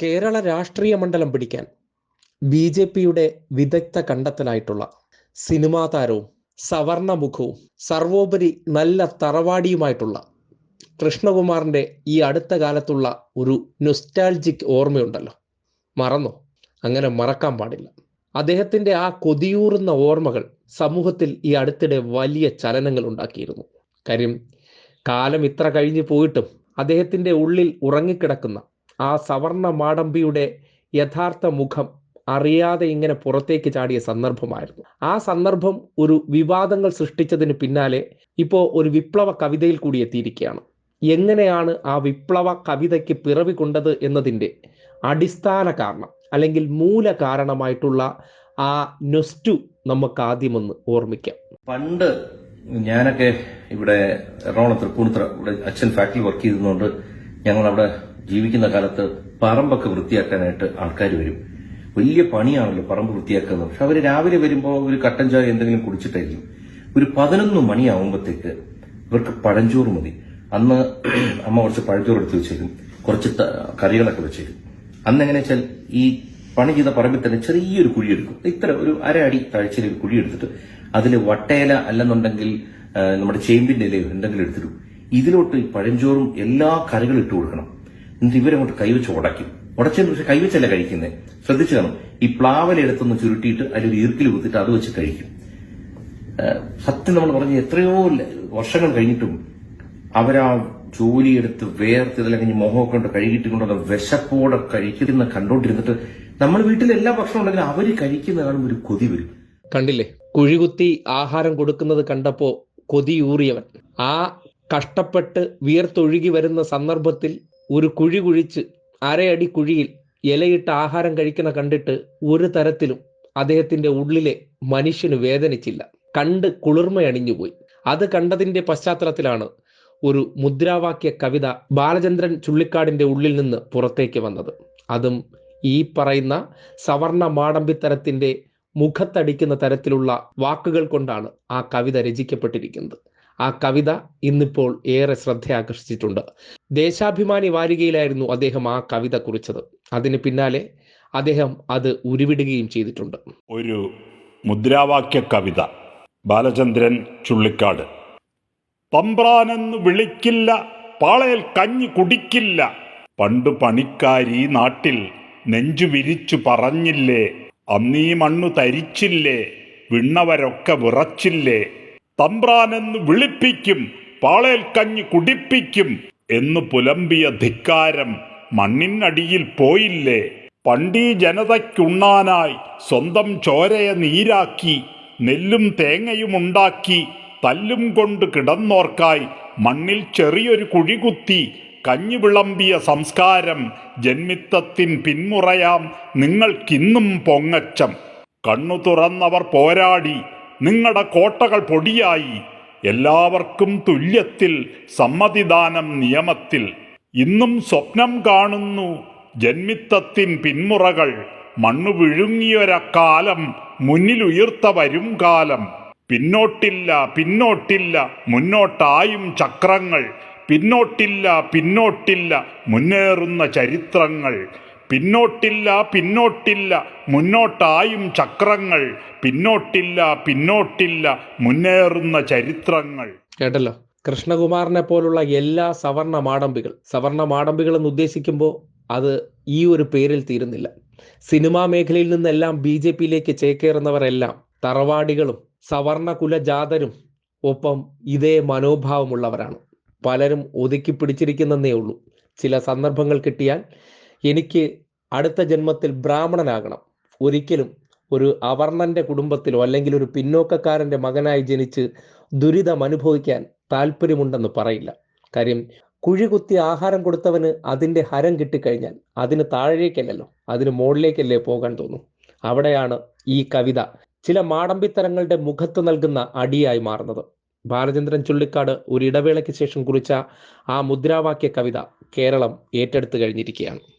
കേരള രാഷ്ട്രീയ മണ്ഡലം പിടിക്കാൻ ബി ജെ പിയുടെ വിദഗ്ധ കണ്ടെത്തലായിട്ടുള്ള സിനിമാ താരവും സവർണമുഖവും സർവോപരി നല്ല തറവാടിയുമായിട്ടുള്ള കൃഷ്ണകുമാറിന്റെ ഈ അടുത്ത കാലത്തുള്ള ഒരു നൊസ്റ്റാൾജിക് ഓർമ്മയുണ്ടല്ലോ. മറന്നോ? അങ്ങനെ മറക്കാൻ പാടില്ല. അദ്ദേഹത്തിന്റെ ആ കൊതിയൂറുന്ന ഓർമ്മകൾ സമൂഹത്തിൽ ഈ അടുത്തിടെ വലിയ ചലനങ്ങൾ ഉണ്ടാക്കിയിരുന്നു. കാര്യം കാലം ഇത്ര കഴിഞ്ഞു പോയിട്ടും അദ്ദേഹത്തിന്റെ ഉള്ളിൽ ഉറങ്ങിക്കിടക്കുന്ന ആ സവർണ മാടമ്പിയുടെ യഥാർത്ഥ മുഖം അറിയാതെ ഇങ്ങനെ പുറത്തേക്ക് ചാടിയ സന്ദർഭമായിരുന്നു. ആ സന്ദർഭം ഒരു വിവാദങ്ങൾ സൃഷ്ടിച്ചതിന് പിന്നാലെ ഇപ്പോൾ ഒരു വിപ്ലവ കവിതയിൽ കൂടി എത്തിയിരിക്കുകയാണ്. എങ്ങനെയാണ് ആ വിപ്ലവ കവിതയ്ക്ക് പിറവി കൊണ്ടത് എന്നതിന്റെ അടിസ്ഥാന കാരണം അല്ലെങ്കിൽ മൂല കാരണമായിട്ടുള്ള ആ നൊസ്റ്റു നമുക്ക് ആദ്യമൊന്ന് ഓർമ്മിക്കാം. പണ്ട് ഞാനൊക്കെ ഇവിടെ എറണാകുളം തൃപ്പൂണിത്തുറ ഇവിടെ അച്ഛൻ ഫാക്ടറി വർക്ക് ചെയ്തതുകൊണ്ട് ഞങ്ങൾ അവിടെ ജീവിക്കുന്ന കാലത്ത് പറമ്പൊക്കെ വൃത്തിയാക്കാനായിട്ട് ആൾക്കാർ വരും. വലിയ പണിയാണല്ലോ പറമ്പ് വൃത്തിയാക്കുന്നത്. പക്ഷെ അവർ രാവിലെ വരുമ്പോൾ ഒരു കട്ടൻ ചായ എന്തെങ്കിലും കുടിച്ചിട്ടായിരിക്കും. ഒരു പതിനൊന്ന് മണിയാവുമ്പോഴത്തേക്ക് ഇവർക്ക് പഴഞ്ചോറ് മതി. അന്ന് അമ്മ കുറച്ച് പഴഞ്ചോറ് എടുത്ത് വെച്ചേക്കും. കുറച്ച് കറികളൊക്കെ വെച്ചേക്കും. അന്ന് എങ്ങനെ വെച്ചാൽ ഈ പണി ചെയ്ത പറമ്പിൽ തന്നെ ചെറിയൊരു കുഴി എടുക്കും. ഇത്ര ഒരു അര അടി താഴ്ചയിൽ ഒരു കുഴി എടുത്തിട്ട് അതിൽ വട്ടയില അല്ലെന്നുണ്ടെങ്കിൽ നമ്മുടെ ചേമ്പിന്റെ ഇലയോ എന്തെങ്കിലും എടുത്തിടും. ഇതിലോട്ട് ഈ പഴഞ്ചോറും എല്ലാ കറികളും ഇട്ട് കൊടുക്കണം. എന്നിട്ട് ഇവരങ്ങോട്ട് കൈവച്ച് ഉടയ്ക്കും. ഉടച്ചതിന് പക്ഷെ കൈവച്ചല്ല കഴിക്കുന്നത് ശ്രദ്ധിച്ചു കാണും. ഈ പ്ലാവലെടുത്തൊന്ന് ചുരുട്ടിയിട്ട് അതിൽ ഈർക്കിൽ കുത്തിയിട്ട് അത് വെച്ച് കഴിക്കും. സത്യം നമ്മൾ പറഞ്ഞ എത്രയോ വർഷങ്ങൾ കഴിഞ്ഞിട്ടും അവരാ ജോലിയെടുത്ത് വേർത്ത് ഇതെല്ലാം കഴിഞ്ഞ് മുഖമൊക്കെ കൊണ്ട് കഴുകിയിട്ട് കൊണ്ടുള്ള വിശപ്പോടെ കഴിക്കുന്ന കണ്ടോണ്ടിരുന്നിട്ട് നമ്മൾ വീട്ടിൽ എല്ലാ ഭക്ഷണം ഉണ്ടെങ്കിലും അവർ കഴിക്കുന്ന കാണുമ്പോൾ ഒരു കൊതി വരും. കണ്ടില്ലേ? കുഴികുത്തി ആഹാരം കൊടുക്കുന്നത് കണ്ടപ്പോ കൊതിയൂറിയവൻ ആ കഷ്ടപ്പെട്ട് വിയർത്തൊഴുകി വരുന്ന സന്ദർഭത്തിൽ ഒരു കുഴി കുഴിച്ച് അരയടി കുഴിയിൽ ഇലയിട്ട് ആഹാരം കഴിക്കുന്ന കണ്ടിട്ട് ഒരു തരത്തിലും അദ്ദേഹത്തിന്റെ ഉള്ളിലെ മനുഷ്യന് വേദനിച്ചില്ല. കണ്ട് കുളിർമയണിഞ്ഞുപോയി. അത് കണ്ടതിന്റെ പശ്ചാത്തലത്തിലാണ് ഒരു മുദ്രാവാക്യ കവിത ബാലചന്ദ്രൻ ചുള്ളിക്കാടിന്റെ ഉള്ളിൽ നിന്ന് പുറത്തേക്ക് വന്നത്. അതും ഈ പറയുന്ന സവർണ മാടമ്പിത്തരത്തിന്റെ മുഖത്തടിക്കുന്ന തരത്തിലുള്ള വാക്കുകൾ കൊണ്ടാണ് ആ കവിത രചിക്കപ്പെട്ടിരിക്കുന്നത്. ആ കവിത ഇന്നിപ്പോൾ ഏറെ ശ്രദ്ധ ആകർഷിച്ചിട്ടുണ്ട് ദേശാഭിമാനി വാരികയിലായിരുന്നു അദ്ദേഹം ആ കവിത കുറിച്ചത്. അതിന് പിന്നാലെ അദ്ദേഹം അത് ഉരുവിടുകയും ചെയ്തിട്ടുണ്ട്. ഒരു മുദ്രാവാക്യ കവിത. ബാലചന്ദ്രൻ ചുള്ളിക്കാട്. പമ്പ്രാനെന്ന് വിളിക്കില്ല പാളയിൽ കഞ്ഞി കുടിക്കില്ല. പണ്ട് പണിക്കാരി നാട്ടിൽ നെഞ്ചു വിരിച്ചു പറഞ്ഞില്ലേ അന്നീ മണ്ണു തരിച്ചില്ലേ വിണ്ണവരൊക്കെ വിറച്ചില്ലേ. തമ്പ്രാനെന്ന് വിളിപ്പിക്കും പാളേൽ കഞ്ഞ് കുടിപ്പിക്കും എന്ന് പുലമ്പിയ ധിക്കാരം മണ്ണിനടിയിൽ പോയില്ലേ. പണ്ടീ ജനതയ്ക്കുണ്ണാനായി സ്വന്തം ചോരയെ നീരാക്കി നെല്ലും തേങ്ങയും ഉണ്ടാക്കി തല്ലും കൊണ്ട് കിടന്നോർക്കായി മണ്ണിൽ ചെറിയൊരു കുഴികുത്തി കഞ്ഞി വിളമ്പിയ സംസ്കാരം ജന്മിത്തത്തിൻ പിന്മുറയാം നിങ്ങൾക്കിന്നും പൊങ്ങച്ചം. കണ്ണു തുറന്നവർ പോരാടി നിങ്ങളുടെ കോട്ടകൾ പൊടിയായി. എല്ലാവർക്കും തുല്യത്തിൽ സമ്മതിദാനം നിയമത്തിൽ. ഇന്നും സ്വപ്നം കാണുന്നു. ജന്മിത്തത്തിൻ പിന്മുറകൾ. മണ്ണു വിഴുങ്ങിയൊരക്കാലം. മുന്നിലുയർത്ത വരും കാലം പിന്നോട്ടില്ല പിന്നോട്ടില്ല. മുന്നോട്ടായും ചക്രങ്ങൾ. പിന്നോട്ടില്ല പിന്നോട്ടില്ല. മുന്നേറുന്ന ചരിത്രങ്ങൾ. പിന്നോട്ടില്ല പിന്നോട്ടില്ല മുന്നോട്ടായും ചക്രങ്ങൾ. പിന്നോട്ടില്ല പിന്നോട്ടില്ല മുന്നേറുന്ന ചരിത്രങ്ങൾ. കേട്ടല്ലോ? കൃഷ്ണകുമാറിനെ പോലുള്ള എല്ലാ സവർണ മാടമ്പികൾ സവർണ മാടമ്പികൾ എന്ന് ഉദ്ദേശിക്കുമ്പോൾ അത് ഈ ഒരു പേരിൽ തീരുന്നില്ല. സിനിമാ മേഖലയിൽ നിന്നെല്ലാം ബി ജെ പിയിലേക്ക് ചേക്കേറുന്നവരെല്ലാം തറവാടികളും സവർണ കുലജാതരും ഒപ്പം ഇതേ മനോഭാവമുള്ളവരാണ്. പലരും ഒതുക്കി പിടിച്ചിരിക്കുന്നതേ ഉള്ളൂ. ചില സന്ദർഭങ്ങൾ കിട്ടിയാൽ എനിക്ക് അടുത്ത ജന്മത്തിൽ ബ്രാഹ്മണനാകണം. ഒരിക്കലും ഒരു അവർണന്റെ കുടുംബത്തിലോ അല്ലെങ്കിൽ ഒരു പിന്നോക്കക്കാരന്റെ മകനായി ജനിച്ച് ദുരിതം അനുഭവിക്കാൻ താല്പര്യമുണ്ടെന്ന് പറയില്ല. കാര്യം കുഴി കുത്തി ആഹാരം കൊടുത്തവന് അതിന്റെ ഹരം കിട്ടിക്കഴിഞ്ഞാൽ അതിന് താഴേക്കല്ലല്ലോ അതിന് മുകളിലേക്കല്ലേ പോകാൻ തോന്നും. അവിടെയാണ് ഈ കവിത ചില മാടമ്പിത്തരങ്ങളുടെ മുഖത്ത് നൽകുന്ന അടിയായി മാറുന്നത്. ബാലചന്ദ്രൻ ചുള്ളിക്കാട് ഒരു ഇടവേളയ്ക്ക് ശേഷം കുറിച്ച ആ മുദ്രാവാക്യ കവിത കേരളം ഏറ്റെടുത്തു കഴിഞ്ഞിരിക്കുകയാണ്.